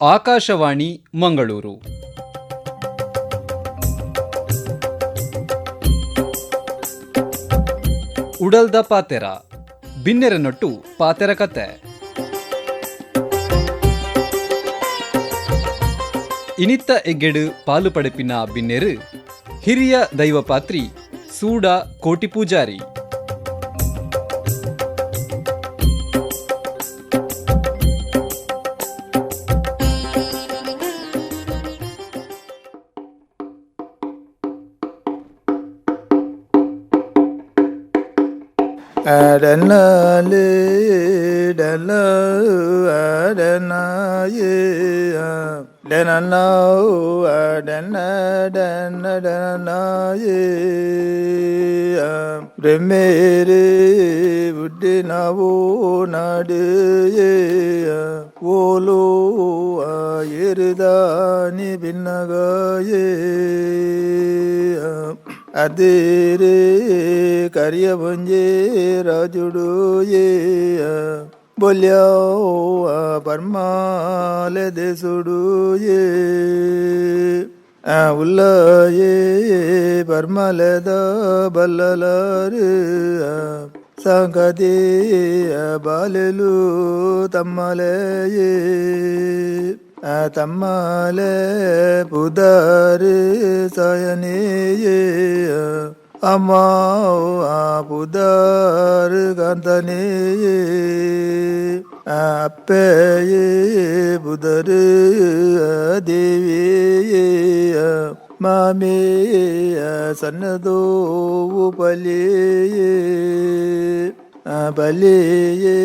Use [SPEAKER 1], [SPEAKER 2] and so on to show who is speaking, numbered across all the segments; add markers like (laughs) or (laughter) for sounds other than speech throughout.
[SPEAKER 1] ಆಕಾಶವಾಣಿ, ಮಂಗಳೂರು. ಉಡಲ್ದ ಪಾತೆರ, ಬಿನ್ನೆರನೊಟ್ಟು ಪಾತೆರ ಕತೆ. ಇನಿತ್ತ ಎಗ್ಗೆಡು ಪಾಲು ಪಡೆಪಿನ ಬಿನ್ನೆರು, ಹಿರಿಯ ದೈವಪಾತ್ರಿ, ಸೂಡ ಕೋಟಿ ಪೂಜಾರಿ.
[SPEAKER 2] அடனாலே டலோ அடனாயே டனோ அடனடனடனாயே ரெமேரே விட்டினாவோ நாடு ஓலோ ஆயிருதானி பின்னகாயே అదేరే కరియభుంజే రాజుడు ఏ? బొల్యావు పర్మాలే దేశుడు ఏ? ఉల్లయే పర్మలేద బల్లలారు. సంగతి బాలెలు తమ్మలే తమ్మలే పుదారు సయనే அம்மாவோ புதாறு கந்தனே அப்பேயே புதரு தேவியே மாமே சன்னதோ பலியே பலியே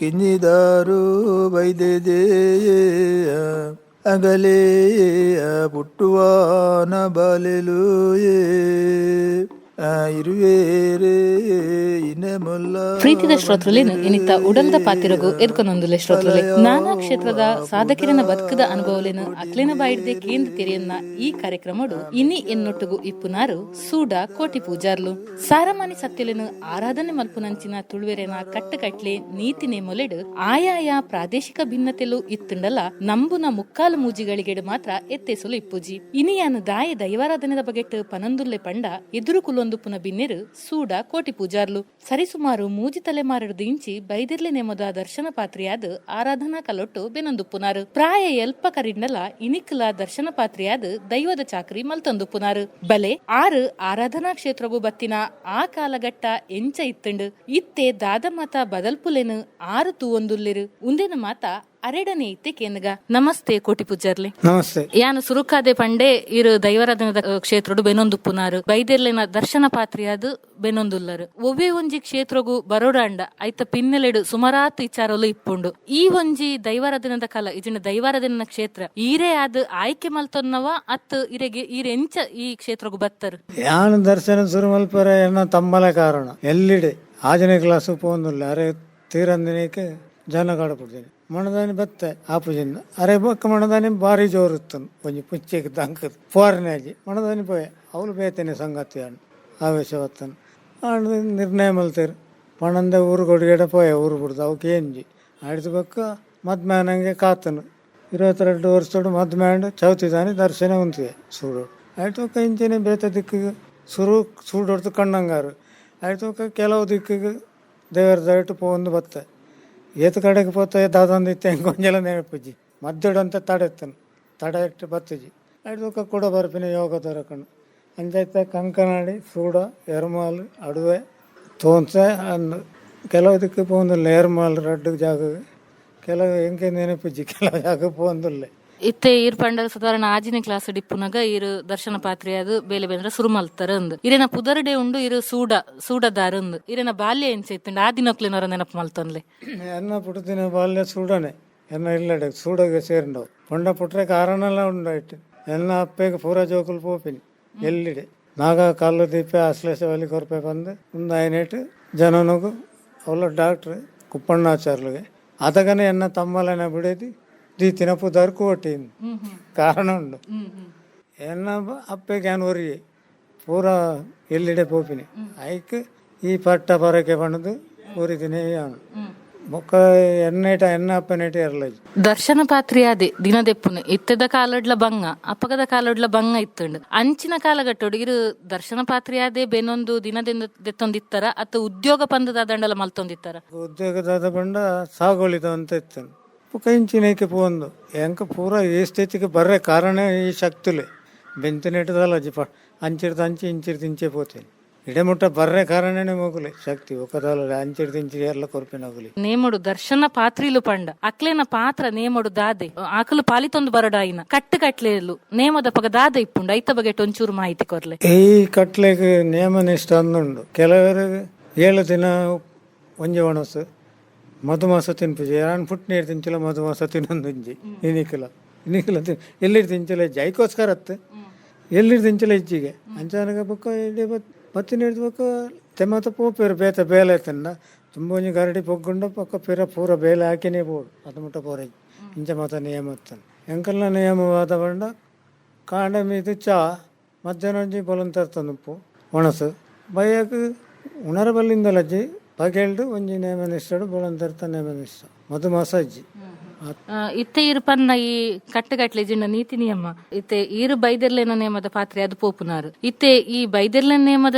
[SPEAKER 2] கிஞ்சிதாரோ வைத்தேயே അകലേയ പുട്ടുവാന ബലിലൂയേ
[SPEAKER 3] ಪ್ರೀತಿದ ಶ್ರೋತೃಲೇನು ಇನ್ನಿತ್ತ ಉಡಲ್ದ ಪಾತಿರಗು ಎದ್ಕೊನೊಂದುಲೆ ಶ್ರೋತೃಲೆ. ನಾನಾ ಕ್ಷೇತ್ರದ ಸಾಧಕರಿನ ಬದುಕದ ಅನುಭವಲಿನ ಅಕ್ಲಿನ ಬಾಯಿಡ್ದೆ ಕೇಂದ್ರ ತೆರೆಯನ್ನ ಈ ಕಾರ್ಯಕ್ರಮಡು ಇನಿ ಎನ್ನೊಟ್ಟುಗು ಇಪ್ಪುನಾರು ಸೂಡ ಕೋಟಿ ಪೂಜಾರ್ಲು. ಸಾರಮಾನಿ ಸತ್ಯಲೇನು ಆರಾಧನೆ ಮಲ್ಪುನಂಚಿನ ತುಳುವೆರೆನ ನೀತಿ ನೀತಿನೆ ಮೊಲೆಡು ಆಯಾಯ ಪ್ರಾದೇಶಿಕ ಭಿನ್ನತೆಲು ಇತ್ತುಂಡಲ ನಂಬುನ ಮುಕ್ಕಾಲು ಮೂಜಿಗಳಿಗೆಡು ಮಾತ್ರ ಎತ್ತೇಸಲು ಇಪ್ಪುಜಿ. ಇನಿಯಾನು ದಾಯ ದೈವಾರಾಧನೆದ ಬಗೆಟ್ ಪನಂದುಲ್ಲೆ ಪಂಡ ಎದುರು ಕುಲೊಂದು బిన్నెరు ಸೂಡ ಕೋಟಿ ಪೂಜಾರ್ಲು. ಸರಿಸುಮಾರು ಮೂಜಿ ತಲೆಮಾರಡು ಇಂಚಿ ಬೈದಿರ್ಲೆ ನೆಮದ ದರ್ಶನ ಪಾತ್ರಿಯಾದ ಆರಾಧನಾ ಕಲೊಟ್ಟು ಬೆನೊಂದು ಪುನಾರು. ಪ್ರಾಯ ಎಲ್ಪ ಕರಿಂಡಲ ಇನಿಕ್ಲ ದರ್ಶನ ಪಾತ್ರಿಯಾದ ದೈವದ ಚಾಕ್ರಿ ಮಲ್ತೊಂದು ಪುನಾರು. ಬಲೆ ಆರು ಆರಾಧನಾ ಕ್ಷೇತ್ರವು ಬತ್ತಿನ ಆ ಕಾಲಘಟ್ಟ ಎಂಚ ಇತ್ತಂಡು. ಇತ್ತೆ ದಾದ ಮಾತ ಬದಲ್ಪುಲೆನು ಆರು ತೂವೊಂದುಲ್ಲಿರು. ಉಂದೆನ ಮಾತ ಅರೆಡನೆ ಇತ್ತೆ ಕೇಂದ್ರ ನಮಸ್ತೆ ಕೋಟಿ ಪೂಜಾರ್ಲಿ
[SPEAKER 2] ನಮಸ್ತೆ.
[SPEAKER 3] ಯಾನು ಸುರುಕಾದೆ ಪಂಡೆ ಇರು ದೈವರಾಧನದ ಕ್ಷೇತ್ರಡು ಬೆನೊಂದು ಪುನಾರು. ಬೈದೆರ್ಲಿನ ದರ್ಶನ ಪಾತ್ರಿಯಾದು ಬೆನೊಂದುಲ್ಲರು. ಒವ್ವೆ ಒಂಜಿ ಕ್ಷೇತ್ರಗೂ ಬರೋಡಾಂಡ ಐತ ಪಿನ್ನೆಲೆಡು ಸುಮಾರಾತ್ ವಿಚಾರಲು ಇಪ್ಪುಂಡು. ಈ ಒಂಜಿ ದೈವಾರಾಧನದ ಕಲ ಇಜಿನ ದೈವಾರಾಧನ ಕ್ಷೇತ್ರ ಈರೇ ಆದ್ ಆಯ್ಕೆ ಮಲ್ತೊನ್ನವ ಅತ್ ಇರೆಗೆ ಈರೆಂಚ ಈ ಕ್ಷೇತ್ರಗೂ ಬತ್ತರು.
[SPEAKER 4] ಯಾನು ದರ್ಶನ ಶುರು ಮಲ್ಪರ ಎನ್ನ ತಮ್ಮಲ ಕಾರಣ. ಎಲ್ಲಿಡೆ? ಆಜನೇ ಕ್ಲಾಸ್ ಪೋಂದುಲ್ಲ ಅರೆ ತೀರಂದಿನಕ್ಕೆ ಜನ ಕಾಡಪಡ್ತೀನಿ ಮಣದಾನಿ ಬತ್ತೆ ಆಪುಜಿಂದ. ಅರೆ ಬೊಕ್ಕ ಮಣದಾನಿ ಭಾರಿ ಇತ್ತು ಒಂಜಿ ಪುಚ್ಚೆಗೆ ದಂಕದ್. ಫೋರ್ನಾಜಿ ಮಣದಾನಿ ಪೋಯ. ಅವಳು ಬೇತೇನೆ ಸಂಗತಿ ಅಣ್ಣ ಆವೇಶವತ್ತನು ಅಣ್ಣ ನಿರ್ಣಯ ಮಲ್ತೇರು. ಪಣಂದ ಊರು ಕೊಡುಗೆಡ ಪೋಯ ಊರು ಬಿಡ್ದು ಅವಕ್ಕೆ ಏನ್ಜಿ. ಆಡಿದ ಬೊಕ್ಕ ಮದ್ಮ್ಯಾನಂಗೆ ಕಾತನು. ಇರುವತ್ತೆರಡು ವರ್ಷದೊಡು ಚೌತಿ ಚೌತಿದಾನಿ ದರ್ಶನ ಉಂತಿದೆ ಸೂಡು ಆಯ್ತು ಇಂಚನೆ ಬೇತ ದಿಕ್ಕಿಗೆ ಸುರು ಸೂಡೋಡ್ತು ಕಣ್ಣಂಗಾರು. ಆಯ್ತು ಕೆಲವು ದಿಕ್ಕಿಗೆ ದೇವರ ದಯಟು ಪೋಂದು ಬತ್ತೆ. ಏತು ಕಡೆಗೆ ಪೋತ ದಾದಂದು ಇತ್ತೆ ಕೊಂಜಲ ನೆನಪುಜಿ ತಡ ತಡೆತ್ತನು ತಡ ಇಟ್ಟು ಬತ್ತಜಿ ಅಡುಕ ಕೂಡ ಬರ್ಪಿನ ಯೋಗ ದೊರಕಣ್ಣು ಅಂಜಾಯ್ತ ಕಂಕನಾಡಿ, ಸೂಡ, ಎರ್ಮಾಲು, ಅಡುವೆ ತೋನ್ಸೆ ಅಂದು ಕೆಲವು ದಿಕ್ಕು ಪೋಂದಿಲ್ಲ, ಎರ್ಮಾಲ್ ರಡ್ಡು ಜಾಗಗೆ ಕೆಲವು ಹೆಂಗೆ ನೆನಪಿಜಿ ಕೆಲವು ಜಾಗ ಪೋಂದಿಲ್ಲ.
[SPEAKER 3] ಇತ್ತೆ ಈರ್ ಪಂಡರ್ ಸಾಧಾರಣ ಆಜಿನ ಕ್ಲಾಸ್ ಡಿಪ್ಪುನಗ ಇರು ದರ್ಶನ ಪಾತ್ರೆಯಾದು ಬೇಲೆ ಬೇಂದ್ರ ಸುರು ಮಲ್ತಾರ ಅಂದ್. ಇರೇನ ಪುದರ್ಡೆ ಉಂಡು, ಇರು ಸೂಡ, ಸೂಡದಾರ ಅಂದ್. ಇರೇನ ಬಾಲ್ಯ ಎಂಚೆ ಇತ್ತಂಡ ಆ ದಿನಕ್ಲೆನವರ ನೆನಪು ಮಲ್ತನ್ಲೆ?
[SPEAKER 4] ಎನ್ನ ಪುಟ್ಟದಿನ ಬಾಲ್ಯ ಸೂಡನೆ, ಎನ್ನ ಇಲ್ಲಡೆ, ಸೂಡಗೆ ಸೇರಿಂಡವು ಪೊಂಡ ಪುಟ್ರೆ ಕಾರಣಲ್ಲ ಉಂಡಾಯ್ತು. ಎನ್ನ ಅಪ್ಪೆಗೆ ಪೂರ ಜೋಕುಲು ಪೋಪಿನಿ, ಎಲ್ಲಿಡೆ. ನಾಗ ಕಾಲು ದೀಪೆ ಒಲಿ ಕೊರ್ಪೆ ಬಂದು ಒಂದು ಐನೇಟು ಜನನಗು ಅವಳ ಡಾಕ್ಟ್ರ್ ಕುಪ್ಪಣ್ಣಾಚಾರ್ಲಿಗೆ. ಅದಗನೆ ಎನ್ನ ತಮ್ಮಲನ ಬಿಡೇದಿ ಒಟ್ಟಿಂದು ಕಾರಣ ಉಂಡು ಎನ್ನ ಅಪ್ಪೆಗೆ ಏನು ಒರಿಗೆ ಪೂರ ಎಲ್ಲಿಡೆ ಪೋಪಿನಿ. ಐಕ್ ಈ ಪಟ್ಟ ಪರಕೆ ಬಣ್ಣದು ಊರಿದಿನೇ ಅವನು ಎಣ್ಣೆ ಅಪ್ಪನೇಟ ಇರಲಜಿ
[SPEAKER 3] ದರ್ಶನ ಪಾತ್ರಿಯಾದೆ ದಿನದೆಪ್ಪುನ. ಇತ್ತದ ಕಾಲಡ್ಲ ಬಂಗ ಅಪ್ಪಗದ ಕಾಲಡ್ಲ ಬಂಗ ಇತ್ತಂಡು. ಅಂಚಿನ ಕಾಲಗಟ್ಟೋಡು ಇರು ದರ್ಶನ ಪಾತ್ರಿಯಾದೆ ಬೇನೊಂದು ದಿನದಿಂದ ದೆತ್ತೊಂದಿತ್ತಾರ ಅತ್ತ ಉದ್ಯೋಗ ಪಂದದ ದಂಡಲ ಮಲ್ತೊಂದಿತ್ತಾರ?
[SPEAKER 4] ಉದ್ಯೋಗದಾದ ಬಂಡ ಸಾಗೋಳಿದ ಅಂತ ಇತ್ತು ಬೊಕ್ಕ ಇಂಚಿನೇಕೆ ಪೋಂದು ಎಂಕ ಪೂರ ಈ ಸ್ಥಿತಿಗೆ ಬರ್ರೆ ಕಾರಣ ಈ ಶಕ್ತಿಲೆ ಬೆಂತಿನೆಟ್ಟದಲ್ಲ ಜಿ ಪ ಅಂಚಿರ್ದ ಅಂಚಿ ಇಂಚಿರ್ದ ಇಂಚೆ ಪೋತೇನೆ ಇಡೆಮುಟ್ಟ ಬರ್ರೆ ಕಾರಣನೇ ಹೋಗಲಿ ಶಕ್ತಿ ಒಕ್ಕದಲ್ಲ ಅಂಚಿರ್ದ ಇಂಚಿ ಎಲ್ಲ ಕೊರ್ಪಿನ ಹೋಗಲಿ
[SPEAKER 3] ನೇಮಡು ದರ್ಶನ ಪಾತ್ರಿಲು ಪಂಡ ಅಕ್ಲೇನ ಪಾತ್ರ ನೇಮಡು ದಾದೆ ಆಕಲು ಪಾಲಿತೊಂದು ಬರಡಾಯಿನ ಕಟ್ಟು ಕಟ್ಲೇಲು ನೇಮದ ಪಗ ದಾದ ಇಪ್ಪುಂಡು ಐತ ಬಗೆಟ್ ಒಂಚೂರು ಮಾಹಿತಿ ಕೊರ್ಲೆ
[SPEAKER 4] ಈ ಕಟ್ಲೆಗೆ ನಿಯಮ ನಿಷ್ಠ ಅಂದುಂಡು ಕೆಲವರು ಏಳು ದಿನ ಒಂಜಿ ಒಣಸು ಮಧುಮಾಸ ತಿನ್ಪುಜಿ ನಾನು ಫುಟ್ ನೀರು ತಿಂಚಿಲ್ಲ ಮಧುಮಾಸ ತಿನ್ನೊಂದು ಒಂಜಿ ಇನಿಕಿಲ ಇನಿಕಿಲ ತಿನ್. ಎಲ್ಲಿರ್ ತಿಂಚಿಲ್ಲ ಜೈಕೋಸ್ಕರ ಅತ್ತೆ. ಎಲ್ಲಿರ್ ತಿಂಚಿಲ್ಲ ಇಜ್ಜಿಗೆ. ಅಂಚಾನಗ ಬೊಕ್ಕ ಇಲ್ಲಿ ಬತ್ ಬತ್ತಿ ನೀರ್ದು ಬೊಕ್ಕ ತೆಮ್ಮತ ಪೋಪೇರು ಬೇತ ಬೇಲೆ ತಿನ್ನ ತುಂಬ ಒಂಜಿ ಗರಡಿ ಪೊಗ್ಗುಂಡ ಪಕ್ಕ ಪಿರ ಪೂರ ಬೇಲೆ ಹಾಕಿನೇ ಬೋಡು ಅದು ಮುಟ್ಟ ಪೋರ ಇಂಚ ಮತ ನಿಯಮ ಅತ್ತನ್ ಎಂಕಲ್ನ ನಿಯಮವಾದ ಬಂಡ ಕಾಂಡ ಮೀದು ಚಾ, ಮಧ್ಯಾಹ್ನ ಒಂಜಿ ಬೊಲನ್ ಒಣಸು. ಬಯ್ಯಕ್ ಉಣರ ಬಗೆಲ್ಡು ಒಂಜಿ ನೇಮನಿಷ್ಠಡು ಬೊಲನ್ ತರ್ತ ನೇಮನಿಷ್ಠ ಮಧುಮಾಸ ಮಧು
[SPEAKER 3] ಆ, ಇತ್ತೆ ಇರುಪನ್ನ ಈ ಕಟ್ಟಗಟ್ಲೆ ಜಿಂಡ ನೀತಿ ನಿಯಮ. ಇತ್ತೆ ಈರು ಬೈದೆರ್ಲೆನ ನೇಮದ ಪಾತ್ರೆ ಅದು ಪೋಪುನಾರು. ಇತ್ತೆ ಈ ಬೈದೆರ್ಲೆ ನೇಮದ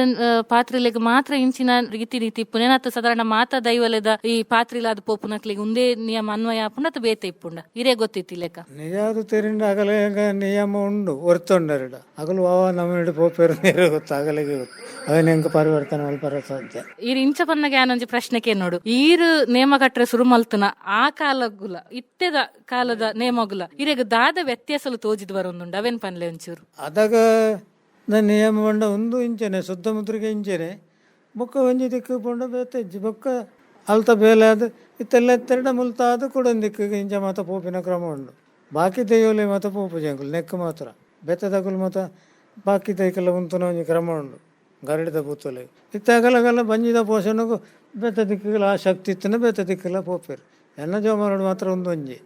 [SPEAKER 3] ಪಾತ್ರೆಲೆಗ್ ಮಾತ್ರ ಇಂಚಿನ ರೀತಿ ನೀತಿ ಅತ್ತ ಸಾಧಾರಣ ಮಾತ ದೈವಲೆದ ಈ ಪಾತ್ರೆಲ ಅದು ಪೋಪುನಕ್ಲಿಗೆ ಒಂದೇ ನಿಯಮ ಅನ್ವಯ ಆಪುಂಡ ಅತ್ತ ಬೇತೆ ಇಪ್ಪುಂಡ? ಇರೇ ಗೊತ್ತಿತ್ತಿ ಲೆಕ್ಕ.
[SPEAKER 4] ನಿಜಾದು ತೆರಿಂಡ ಅಗಲೇಗ ನಿಯಮ ಉಂಡು ಒರ್ತೊಂಡರಿಡ ಅಗಲು ವಾವ ನಮ್ಮ ಪೋಪೇರು ನೀರು ಗೊತ್ತು ಅಗಲಿಗೆ ಗೊತ್ತು. ಅದನ್ನ ಹೆಂಗೆ ಪರಿವರ್ತನೆ ಮಲ್ಪರ ಸಾಧ್ಯ?
[SPEAKER 3] ಈ ಇಂಚ ಪನ್ನಗೆ ಆನೊಂಜಿ ಪ್ರಶ್ನೆಗೆ ನೋಡು. ಈರು ನೇಮ ಕಟ್ರೆ ಶುರು ಮಲ್ತುನ ಆ ಕಾಲಗುಲ ಇತ್ತೆದ ಕಾಲದ ನೇಮಗುಲ. ಇರೆಗ್ ದಾದ ವ್ಯತ್ಯಾಸಲು ತೋಜಿದ್ ಬರೊಂದುಂಡು ಅವೇನ್ ಪನ್ಲೆ ಒಂಚೂರು?
[SPEAKER 4] ಅದಾಗ ನನ್ನ ನಿಯಮ ಬಂಡ ಒಂದು ಇಂಚನೆ ಸುದ್ದ ಮುದ್ರಿಗೆ ಇಂಚನೆ, ಬೊಕ್ಕ ಒಂಜಿ ದಿಕ್ಕು ಬಂಡ ಬೇತೆಜ್ಜಿ ಬೊಕ್ಕ ಅಲ್ತ ಬೇಲೆ ಅದು ಇತ್ತೆಲ್ಲ ತೆರಡ ಮುಲ್ತಾದ ಕೂಡ ದಿಕ್ಕಿಗೆ ಇಂಚ ಮಾತ ಪೋಪಿನ ಕ್ರಮ ಉಂಡು. ಬಾಕಿ ದೈವಲೆ ಮಾತ ಪೋಪು ಜಂಗುಲ್ ಮಾತ್ರ. ಮಾತ್ರ ಬೆತ್ತದಗುಲ್ ಮಾತ ಬಾಕಿ ದೈಕೆಲ್ಲ ಉಂತುನ ಒಂಜಿ ಕ್ರಮ ಉಂಡು. ಗರಡಿದ ಬೂತಲೆ ಇತ್ತಾಗಲಗಲ್ಲ ಬಂಜಿದ ಪೋಷಣಗೂ ಬೆತ್ತ ದಿಕ್ಕಿಗೆಲ್ಲ ಆ ಶಕ್ತಿ ಇತ್ತನ ಬೆತ್ತ ದಿಕ್ಕೆಲ್ಲ ಪೋಪೇರು. ಎನ್ನ ಜೋಮಾನೋಡು ಮಾತ್ರ ಒಂದು ಒಂಜಿ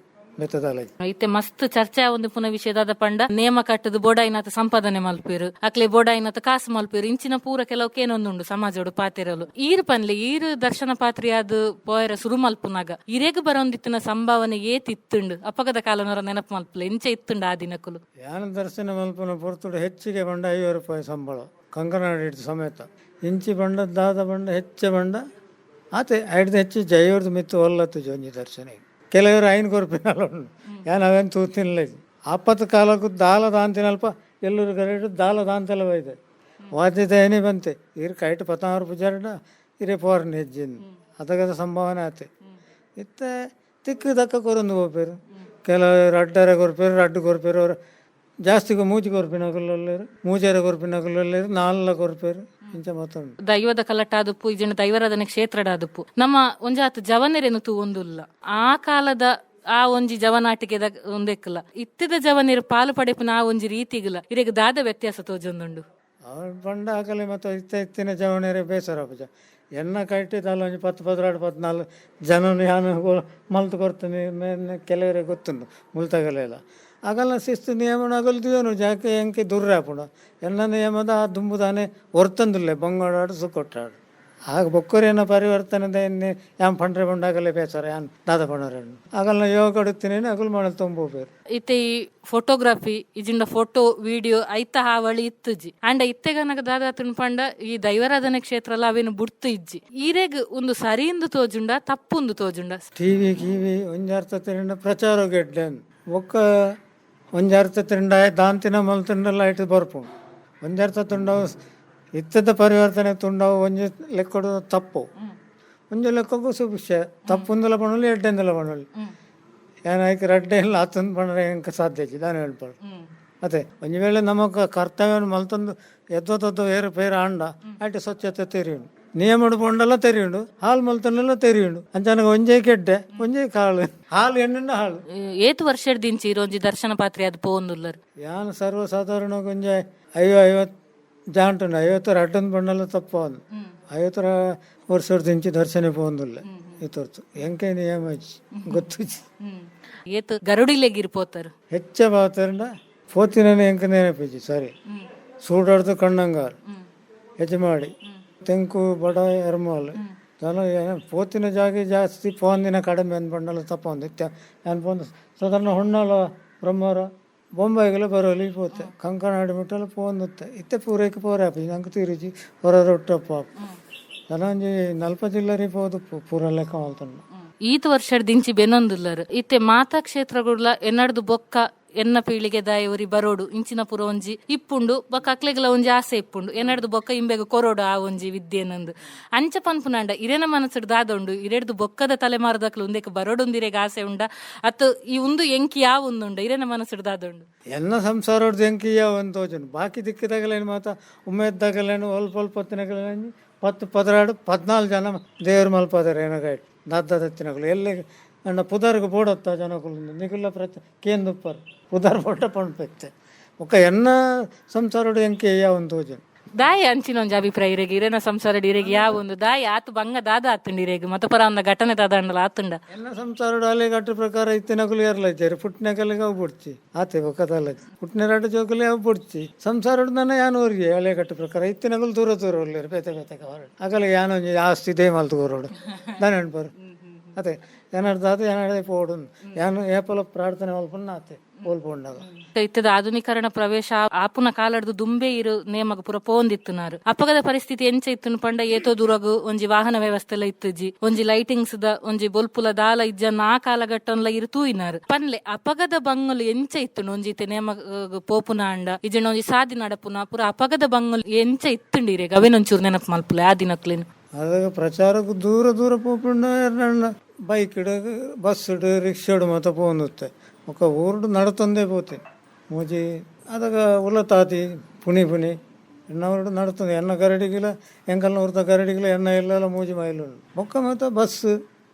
[SPEAKER 3] ಇತ್ತೆ ಮಸ್ತ್ ಚರ್ಚೆ ಒಂದು ಪುನಃ ವಿಷಯದಾದ ಪಂಡ. ನೇಮ ಕಟ್ಟದು ಬೋಡಾಯಿನಾಥ ಸಂಪಾದನೆ ಮಲ್ಪೇರು. ಅಕ್ಲೆ ಬೋಡಾಯಿನಾಥ ಕಾಸು ಮಲ್ಪೇರು. ಇಂಚಿನ ಪೂರ ಕೆಲವು ಕೇನೊಂದುಂಡು ಸಮಾಜೋಡು ಪಾತೆರಲು ಈರು ಪನ್ಲೆ ಈರು ದರ್ಶನ ಪಾತ್ರಿಯಾದ ಪೋಯರ ಸುರು ಮಲ್ಪುನಾಗ ಇರೆಗ್ ಬರೊಂದಿತ್ತಿನ ಸಂಭಾವನೆ ಏತ್ ಇತ್ತುಂಡು ಅಪಗದ ಕಾಲನವರ ನೆನಪು ಮಲ್ಪಲೆ. ಇಂಚೆ ಇತ್ತುಂಡು ಆ ದಿನಕ್ಕೂ
[SPEAKER 4] ಯಾನ ದರ್ಶನ ಮಲ್ಪನ ಪೊರ್ತುಡು ಹೆಚ್ಚಿಗೆ ಬಂಡ ಐವತ್ತು ರೂಪಾಯಿ ಸಂಬಳ. ಕಂಕನಾಡಿ ಸಮೇತ. ಇಂಚಿ ಬಂಡ ದಾದ ಬಂಡ ಹೆಚ್ಚ ಬಂಡ ಆತೆ ಐಡ್ದು ಹೆಚ್ಚು ಜೈವರ್ದು ಮಿತ್ತು ಒಲ್ಲತ್ತು ಜೊಂಜಿ ದರ್ಶನ. ಕೆಲವರು ಐನ್ ಕೊರ್ಪಿನಲ್ಲ ಯಾನ್ ಅವೇನು ತೂತಿನಲ್ಲ ಆಪತ್ತು ಕಾಲಕ್ಕೂ ದಾಲ ದಾಂತಿನಲ್ಪ ಎಲ್ಲರೂ ಕರೆಡು ದಾಲ ದಾಂತಲ ಹೋಯ್ದೆ ವಾದ್ಯದ ಏನೇ ಬಂತೆ? ಇರ್ ಕೈಟ್ ಪತ್ತಾರು ಪೂಜಾರಡ ಇರೇ ಪೋರ್ನ ಹೆಜ್ಜಿನ. ಅದಗದ ಸಂಭಾವನೆ ಆತೆ. ಇತ್ತ ತಿಕ್ಕು ದಕ್ಕ ಕೊರೊಂದು ಹೋಗ್ಬೇರು ಕೆಲವರು ಅಡ್ಡರ ಕೊರ್ಪೇರು ಅಡ್ಡು ಕೊರ್ಪೇರು ಅವ್ರು ಜಾಸ್ತಿಗೆ ಮೂಜಿ ಕೊರ್ಪಿನಗುಲ್ಲರು ಮೂಜರ ಕೊರ್ಪಿನಗುಲ್ಲರು ನಾಲ್ಲ ಕೊರ್ಪೇರು ಇಂಚ ಮಾತಾಡು
[SPEAKER 3] ದೈವದ ಕಲಟಾದುಪ್ಪು ಇಜನ ದೈವರಾಧನೆ ಕ್ಷೇತ್ರಡಾದುಪ್ಪು. ನಮ್ಮ ಒಂಜಾತ್ ಜವನೆರೆನು ತು ಒಂದುಲ್ಲ. ಆ ಕಾಲದ ಆ ಒಂಜಿ ಜವನಾಟಿಕೆದ ಒಂದೆಕ್ಕಲ್ಲ. ಇತ್ತಿದ ಜವನೀರು ಪಾಲು ಪಡೆಪಿನ ಆ ಒಂಜಿ ರೀತಿಗಿಲ್ಲ. ಇದಕ್ಕೆ ದಾದ ವ್ಯತ್ಯಾಸ ತೋಜೊಂದುಂಡು.
[SPEAKER 4] ಅವ್ರು ಬಂಡ ಆಗಲಿ ಮತ್ತು ಇತ್ತ ಇತ್ತಿನ ಜವಣರೇ ಬೇಸರ ಪೂಜ ಎಣ್ಣ ಕಟ್ಟಿದಲ್ಲ ಒಂಜಿ ಪತ್ತು ಪದ್ರಾಡು ಪದ್ನಾಲ್ಕು ಜನನು ಯಾನು ಮಲ್ತು ಕೊಡ್ತೀನಿ ಮೇಲೆ ಕೆಲವರೇ ಗೊತ್ತುಂಡು ಮುಲ್ತಗಲೆಲ್ಲ. ಆಗಲ್ಲ ಶಿಸ್ತು ನಿಯಮನ ಅಗಲ್ದಿಯೋನು ಜಾಕೆ ಎಂಕೆ ದುರ್ರೆ ಹಾಪುಂಡು ಎಲ್ಲ ನಿಯಮದ ಆ ದುಂಬುದಾನೆ ಹೊರ್ತಂದಿಲ್ಲ ಬಂಗಾಡಾಡು ಸುಕ್ಕೊಟ್ಟಾಡು ಆಗ ಬೊಕ್ಕರೇನ ಪರಿವರ್ತನೆ ಎನ್ನೆ ಯಾನ್ ಪಂಡ್ರೆ ಬಂಡಾಗಲೇ ಬೇಸರ ಯಾನ್ ದಾದ ಪಣರನ್ನು ಆಗಲ್ಲ ಯೋಗ ಕೊಡುತ್ತೀನಿ ಅಗಲ್ ಮಾಡಲ್ ತುಂಬೋಬೇರು
[SPEAKER 3] ಇತ್ತೆ ಈ ಫೋಟೋಗ್ರಫಿ ಇಜಿಂಡ ಫೋಟೋ ವಿಡಿಯೋ ಐತ ಹಾವಳಿ ಇತ್ತುಜಿ ಅಂಡ ಇತ್ತೆಗನಗ ದಾದ ತಿನ್ಪಂಡ ಈ ದೈವರಾಧನೆ ಕ್ಷೇತ್ರ ಅವೇನು ಬುಡ್ತು ಇಜ್ಜಿ. ಈರೆಗ್ ಒಂದು ಸರಿಯಿಂದ ತೋಜುಂಡ ತಪ್ಪುಂದು ತೋಜುಂಡ.
[SPEAKER 4] ಟಿವಿ ಕಿವಿ ಒಂಜಾರ್ಥ ತಿನ್ನ ಪ್ರಚಾರ ಗೆಡ್ಡೆ ಒಕ್ಕ ಒಂಜಾರ್ಥ ತಿಂಡ ದಾಂತಿನ ಮಲ್ತಿಂಡಲ್ಲ ಇಟ್ಟು ಬರ್ಪು. ಒಂಜಾರ್ಥ ತುಂಡವು ಇತ್ತದ ಪರಿವರ್ತನೆ ತುಂಡವು ಒಂಜಿ ಲೆಕ್ಕಡು ತಪ್ಪು. ಒಂಜಿ ಲೆಕ್ಕಕ್ಕೂ ಸುಭಿಕ್ಷ. ತಪ್ಪುಂದಲ ಪಣಲಿ ಎಡ್ಡೆಂದಲ ಪಣಲಿ ಏನಾಯ್ತು ರಡ್ಡೆ ಇಲ್ಲ ಹತ್ತೊಂದು ಪಣರೆ ಹೆಂಗೆ ಸಾಧ್ಯ ಇಜ್ಜಿ ನಾನು ಹೇಳ್ಬಾರ್ದು ಅದೇ ಒಂಜಿ ವೇಳೆ ನಮಗ ಕರ್ತವ್ಯವನ್ನು ಎದ್ದೋ ತದ್ದೋ ಏರು ಪೇರು ಆಂಡ ಅಟ್ಟು ಸ್ವಚ್ಛತೆ ತೆರೆಯುಂಡು ನಿಯಮಡು ಪೊಂಡಲ್ಲ ತೆರೆಯುಂಡು ಹಾಲು ಮಲ್ತನೆಲ್ಲ ತೆರೆಯುಂಡು ಅಂಚನಗ ಒಂಜೇ ಕೆಡ್ಡೆ ಒಂಜೇ ಕಾಳು ಹಾಲು ಎಣ್ಣೆಂಡ ಹಾಲು
[SPEAKER 3] ಏತು ವರ್ಷ ದಿಂಚಿ ಇರೋಂಜಿ ದರ್ಶನ ಪಾತ್ರೆ ಅದು ಪೋಂದುಲ್ಲರು
[SPEAKER 4] ಯಾನು ಸರ್ವಸಾಧಾರಣ ಒಂಜೆ ಐವ ಐವತ್ತು ಜಾಂಟುಂಡು ಐವತ್ತರ ಅಡ್ಡೊಂದು ಪೊಂಡಲ್ಲ ತಪ್ಪ ಒಂದು ಐವತ್ತರ ವರ್ಷದ ದಿಂಚಿ ದರ್ಶನ ಪೋಂದಿಲ್ಲ ಇತ್ತೊರ್ತು ಎಂಕೆ ನಿಯಮ ಇಜ್ಜಿ ಗೊತ್ತು ಇಜ್ಜಿ.
[SPEAKER 3] ಏತು ಗರುಡಿಲೆಗಿರ್ಪೋತರು
[SPEAKER 4] ಹೆಚ್ಚ ಬಾತರಂಡ ಪೋತಿನೇ ಎಂಕ ನೆನಪಿಜ್ಜಿ ಸರಿ ಸೂಡಾಡ್ದು ಕಣ್ಣಂಗಾರು ಯಜಮಾಡಿ ತೆಂಕು ಬಡ ಎರ್ಮೋಲ್ ಜನ ಪೋತಿನ ಜಾಗ ಜಾಸ್ತಿ ಪೋಂದಿನ ಕಡಿಮೆ ತಪ್ಪ ತಪ್ಪೊಂದಿತ್ತೆ ಅನ್ಬಂದು ಸಾಧಾರಣ ಹೊಣ್ಣಲ್ಲ ಬ್ರಹ್ಮರ ಬೊಂಬಾಯಿಗೆಲ್ಲ ಬರೋಲಿ ಪೋತೆ. ಕಂಕನಾಡಿ ಮುಟ್ಟಲು ಪೋಂದುತ್ತೆ ಇತ್ತೆ ಪೂರೈಕೆ ಪೋರಾಪಿ ನಂಗೆ ತಿರುಚಿ ಹೊರ ರೊಟ್ಟಪ್ಪ ಜನಂಜಿ ನಲ್ಪ ಜಿಲ್ಲರಿ ಪೋದು ಪೂರ ಲೆಕ್ಕ ಮಾಡ್ತಾನೆ
[SPEAKER 3] ಈತ ವರ್ಷ ದಿಂಚಿ ಬೆನೊಂದುಲ್ಲರು ಇತ್ತೆ ಮಾತಾ ಕ್ಷೇತ್ರಗಳ ಎನ್ನಡ್ದು ಬೊಕ್ಕ ಎನ್ನ ಪೀಳಿಗೆ ದಾಯವರಿ ಬರೋಡು, ಇಂಚಿನ ಪುರ ಒಂಜಿ ಇಪ್ಪುಂಡು ಬೊಕ್ಕ ಅಕ್ಲೆಗ್ಲ ಒಂಜಿ ಆಸೆ ಇಪ್ಪುಂಡು. ಎನ್ನಡ್ದು ಬೊಕ್ಕ ಇಂಬೆಗ ಕೊರೋಡು ಆ ಒಂಜಿ ವಿದ್ಯೆನಂದು ಅಂಚ ಪನ್ಪುನಾಂಡ ಇರೇನ ಮನಸ್ಸು ದಾದೊಂಡು ಇರೆಡ್ದು ಬೊಕ್ಕದ ತಲೆಮಾರದಕ್ಲು ಬರೋಡು ಬರೋಡೊಂದಿರೆಗ್ ಆಸೆ ಉಂಡ. ಅತ್ತು ಈ ಒಂದು ಎಂಕಿ ಯಾವ ಒಂದುಂಡ ಇರೇನ ಮನಸ್ಸು ದಾದೊಂಡು
[SPEAKER 4] ಎನ್ನ ಸಂಸಾರ ಯಾವ ಒಂದು ತೋಜನು ಬಾಕಿ ದಿಕ್ಕಿದಾಗಲೇನು ಮಾತ ಉಮ್ಮೆದ್ದಾಗಲೇನು ಅಲ್ಪ ಅಲ್ಪ ಹೊತ್ತಿನಾಗಲೇನು ಪತ್ತು ಪದರಾಡು, ಪದ್ನಾಲ್ಕು ಜನ ದೇವ್ರ ಮಲ್ಪದಾರೆ ಏನಾಗ ದತ್ತಿನಗಳು ಎಲ್ಲಿ ಅಣ್ಣ ಪುದರ್ಗೆ ಬೋಡತ್ತ ಜನಗಳು ನಿಗುಲ್ಲ ಪ್ರತಿ ಕೇಂದುಪ್ಪರ್ ಪುದರ್ ಬೋಟ ಪಣ್ಪೆತ್ತೆ ಒಕ್ಕ ಎನ್ನ ಸಂಸಾರ ಎಂಕಿಯ ಒಂದು ತೋಜನು
[SPEAKER 3] ದಾಯಿ ಅಂಚಿನ ಒಂಜಿ ಅಭಿಪ್ರಾಯ ಇರೆಗ್. ಇರೇನ ಸಂಸಾರ ಇರೆಗ್ ಯಾವ ಒಂದು. ದಾಯಿ ಆತು ಬಂಗ ದಾದ ಆತುಂಡು ಇರೆಗ್. ಮತಪರ ಅಂದ ಘಟನೆ ದಾದಂಡಲ ಆತುಂಡ.
[SPEAKER 4] ಎಲ್ಲ ಸಂಸಾರ ಅಲೆಗಟ್ಟ ಪ್ರಕಾರ ಇತ್ತಿನಕುಲು ಏರ್ಲೈತಾರೆ ಪುಟ್ನಕಲಿಗೆ ಅವು ಬಿಡ್ತಿ ಆತೆ ಒಕ್ಕದಲ್ಲ ಪುಟ್ನೆರಾಟ ಜೋಕಲಿ ಅವು ಬಿಡ್ತಿ ಸಂಸಾರ ನನ್ನ ಯಾನು ಊರಿಗೆ ಅಲೆಗಟ್ಟ ಪ್ರಕಾರ ಇತ್ತಿನಕುಲು ದೂರ ದೂರ ಒಳ್ಳೆರು ಬೇತೆ ಬೇತೆ ಹೊರಡು ಆಗಲ್ಲ ಯಾನು ಒಂಜಿ ಜಾಸ್ತಿ ದೇ ಮಲ್ತು ಹೊರಡು ದಾನ ನೆನಪರು ಅದೇ ಏನಾಡ್ದು ಅದು ಏನಾಡದೆ ಪೋಡು ಯಾನು ಏಪಲ ಪ್ರಾರ್ಥನೆ ಮಲ್ಪನ್ನ ಆತೆ ಹೋಲ್ಪೊಂಡಾಗ
[SPEAKER 3] ಇತ್ತದ ಆಧುನೀಕರಣ ಪ್ರವೇಶ ಆಪುನ ಕಾಲಡ್ದು ದುಂಬೆ ಇರು ನೇಮಗ ಪುರ ಪೋಂದಿತ್ತುನಾರು. ಅಪಗದ ಪರಿಸ್ಥಿತಿ ಎಂಚ ಇತ್ತು ಪಂಡ ಏತೋ ದುರಗು ಒಂಜಿ ವಾಹನ ವ್ಯವಸ್ಥೆ ಎಲ್ಲ ಇತ್ತುಜಿ ಒಂಜಿ ಲೈಟಿಂಗ್ಸ್ ದ ಒಂಜಿ ಬೊಲ್ಪುಲ ದಾಲ ಇಜ್ಜನ್ ಆ ಕಾಲಘಟ್ಟನ್ಲ ಇರು ತೂಯಿನಾರು ಪನ್ಲೆ ಅಪಗದ ಬಂಗುಲು ಎಂಚ ಇತ್ತು ಒಂಜಿ ಇತ್ತೆ ನೇಮಗ ಪೋಪುನ ಅಂಡ ಇಜನ ಒಂಜಿ ಸಾದಿ ನಡಪುನ ಪುರ ಅಪಗದ ಬಂಗುಲು ಎಂಚ ಇತ್ತುಂಡಿರೆ ಅವೇನೊಂಚೂರು ನೆನಪು ಮಲ್ಪುಲೆ ಆ ದಿನಕ್ಲೇನು
[SPEAKER 4] ಅದಾಗ ಪ್ರಚಾರಕ್ಕೆ ದೂರ ದೂರ ಪೋಪುಂಡ ಬೈಕ್ ಇಡ ಬಸ್ ಇಡ ರಿಕ್ಷಾ ಇಡ ಮತ್ತೆ ಪೋನ್ ಉತ್ತೆ ಒಕ್ಕ ಊರ್ಡ್ ನಡತಂದೇ ಪೋತೆ. ಮೋಜಿ ಅದಾಗ ಉಲ್ಲ ತಾತಿ ಪುಣಿ ಪುಣಿ ಎಣ್ಣ ಊರ್ಡ್ ನಡತಂದ. ಎಣ್ಣ ಕರಡಿಗಿಲ್ಲ ಎಂಕಲ್ ಊರ್ತ ಕರಡಿಗಿಲ್ಲ ಎಣ್ಣ ಇಲ್ಲ ಎಲ್ಲ ಮೋಜಿ ಮಾಯಿಲ್ ಒಕ್ಕ ಮತ್ತೆ ಬಸ್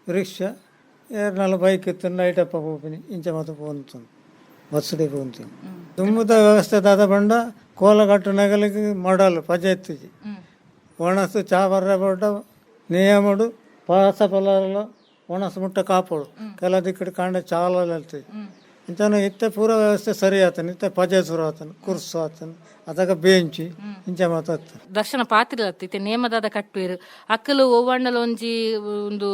[SPEAKER 4] ರಿಕ್ಷಾ ಎರಡ್ನಾಲ್ ಬೈಕ್ ಇತ್ತು ನೈಟ್ ಅಪ್ಪ ಪೋಪಿನಿ ಇಂಚ ಮತ್ತೆ ಪೋನ್ ತಂದು ಬಸ್ ಡೇ ಪೋನ್ ತಂದು ತುಂಬುದ ವ್ಯವಸ್ಥೆ ದಾದ ಬಂಡ ಕೋಲ ಕಟ್ಟ ನಗಲಿಗೆ ಮಾಡಲ್ ಪಜೆ ಇತ್ತಿ ಒಣಸ್ ಚಾ ಬರ್ರ ಬಡ್ಡ ನೇಮಡು ಪಾಸ ಪಲ್ಲ ಒಣಸು ಮುಟ್ಟ ಕಾಪೋಡು ಕೆಲ ದಿಕ್ಕಡು ಕಾಂಡ ಚಾಲ ಹೇಳ್ತೀವಿ ಇಂಚನು ಇತ್ತೆ ಪೂರ ವ್ಯವಸ್ಥೆ ಸರಿ ಆತನ ಇತ್ತೆ ಪಜೆ ಸುರು ಆತನ ಕುರ್ಸು ಆತನ ಅದಾಗ ಬೇಂಚಿ ಇಂಚ ಮಾತಾಡ್ತಾನೆ
[SPEAKER 3] ದರ್ಶನ ಪಾತಿರತ್ತಿತ್ತೆ ನೇಮದಾದ ಕಟ್ಟುವೆರು ಅಕ್ಕಲು ಒವ್ವಣ್ಣಲ ಒಂಜಿ ಒಂದು